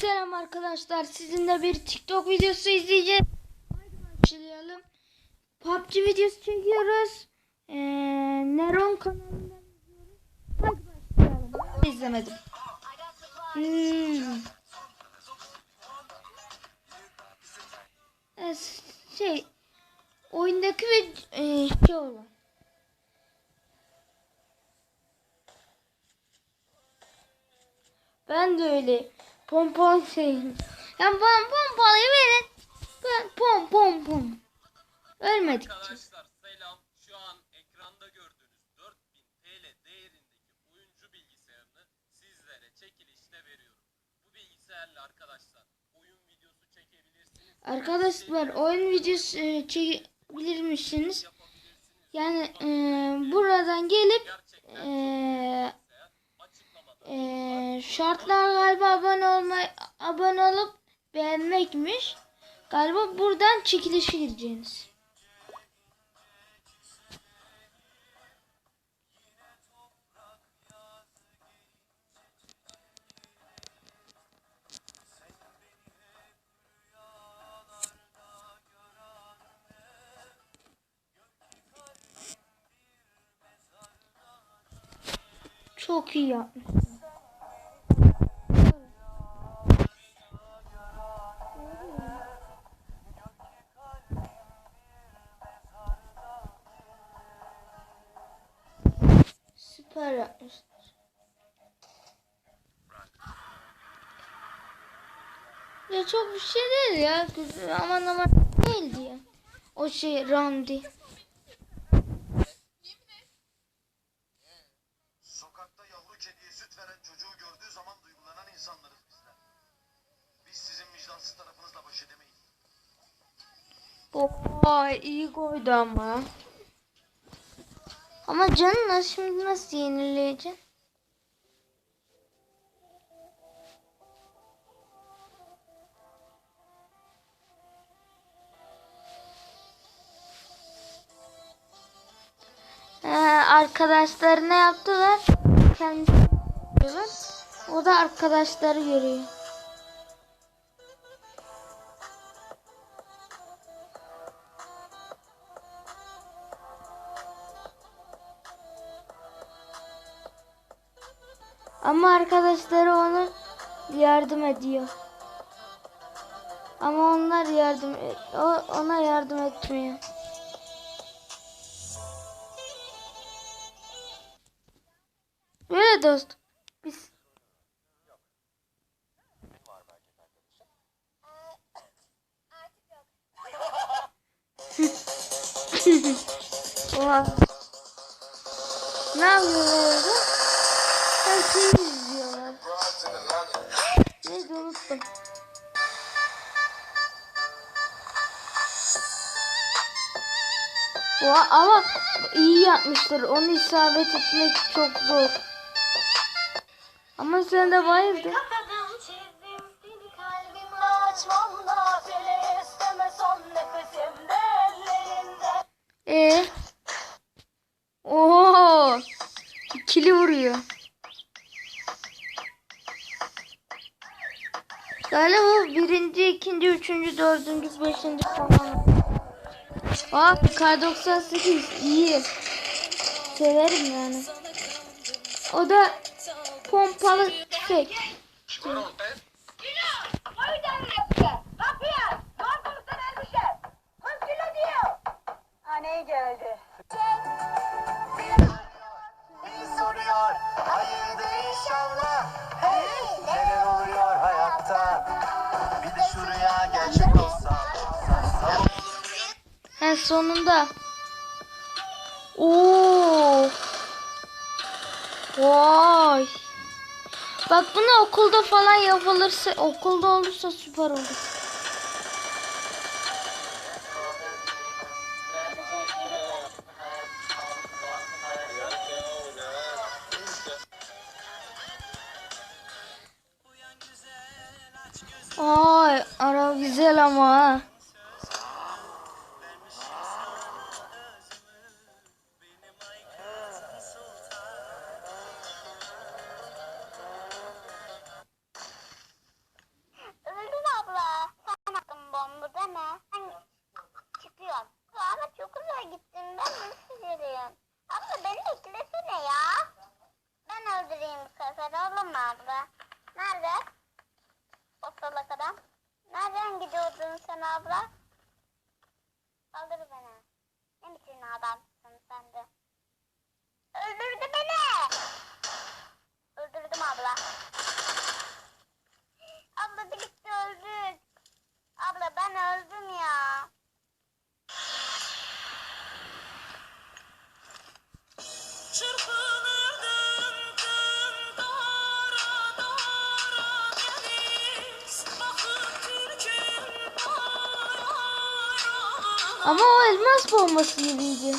Selam arkadaşlar. Sizinle bir TikTok videosu izleyeceğiz. Haydi başlayalım. PUBG videosu çekiyoruz. Ee, Neron kanalından izliyoruz. Hadi başlayalım. İzlemedim. Hmm. Ee, şey oyundaki ve e, şey olan. Ben de öyle. Pompon şeyim. Yani bana pompayı verin. Ben pom pom pom. Ölmedik. Arkadaşlar selam. Şu an ekranda gördüğünüz 4000 TL değerindeki oyuncu bilgisayarını sizlere çekilişte veriyorum. Bu bilgisayarla arkadaşlar oyun videosu çekebilirsiniz. Arkadaşlar oyun videosu e, çekebilir misiniz? Yapabilirsiniz. Yani e, buradan gelip e, bilgisayar açıklamada. e, şartlar galiba abone olma abone olup beğenmekmiş. Galiba buradan çekilişe gireceğiniz. Çok iyi yapmış. Süper yapmışlar. Ya çok bir şey değil ya. Güzel aman aman değildi ya. O şey Randy. Sokakta yavru kediye süt veren çocuğu gördüğü zaman duygulanan insanlarız bizler. Biz sizin vicdansız tarafınızla baş edemeyiz. Vay iyi koydu ama. Ama canına şimdi nasıl yenileyeceksin? Ee, arkadaşları ne yaptılar? Kendisi. O da arkadaşları görüyor. Ama arkadaşları ona yardım ediyor. Ama onlar yardım et, o ona yardım etmiyor. Böyle dost. Biz Oha. Ne yapıyorlar orada? Oha, ama iyi yapmışlar. Onu isabet etmek çok zor. Ama sen de bayıldın. Ee? Oo! İkili vuruyor. Galiba birinci, ikinci, üçüncü, dördüncü, beşinci falan. Aa, K98 iyi. Severim yani. O da pompalı tüfek. Sonunda. Oo. Vay. Bak bunu okulda falan yapılırsa, okulda olursa süper olur. Ay, ara güzel ama ha. Gidiyordun sen abla? Kaldır beni. Ne biçim adamsın Ama o elmas bombası gibiydi.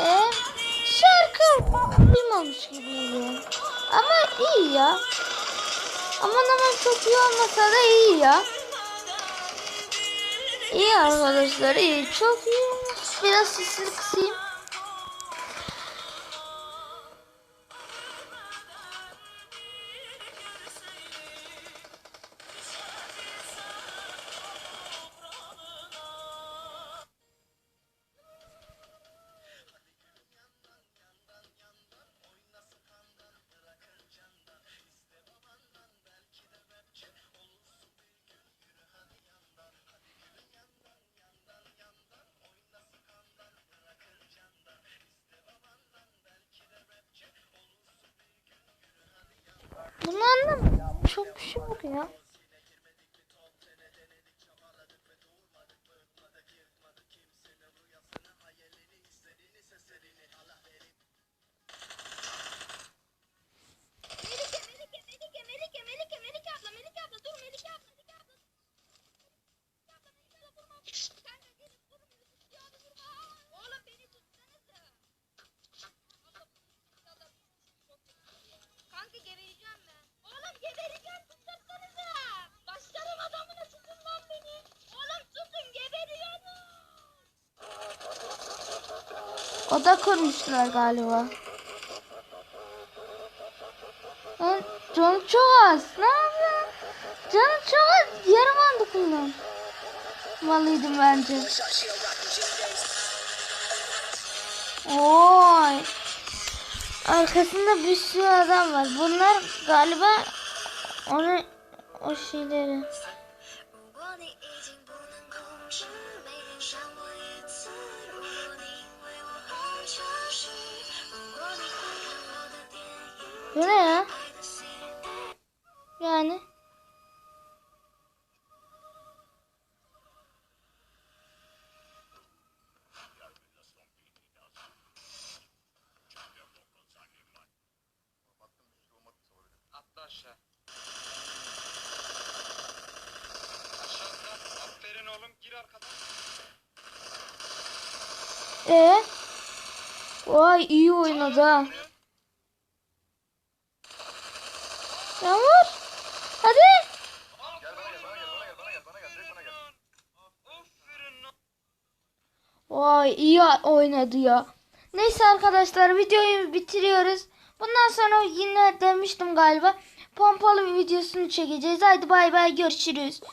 Ee, şarkı duymamış gibiydi. Ama iyi ya. Aman aman çok iyi olmasa da iyi ya. İyi arkadaşlar iyi. Çok iyi. Biraz sesini kısayım. Anlamadım. Çok bir şey Oda kurmuşlar galiba. Lan canım çok az. Ne yapıyorsun? Canım çok az. Yarım anda kullan. Malıydım bence. Oy. Arkasında bir sürü adam var. Bunlar galiba onu o şeyleri. Bu ne ya? Yani. Aşağı. Aşağıda. Aferin oğlum gir arkadan. E. Vay iyi oynadı ha. Yağmur. Hadi. Aferin lan. Vay iyi oynadı ya. Neyse arkadaşlar videoyu bitiriyoruz. Bundan sonra yine demiştim galiba. Pompalı bir videosunu çekeceğiz. Haydi bay bay görüşürüz.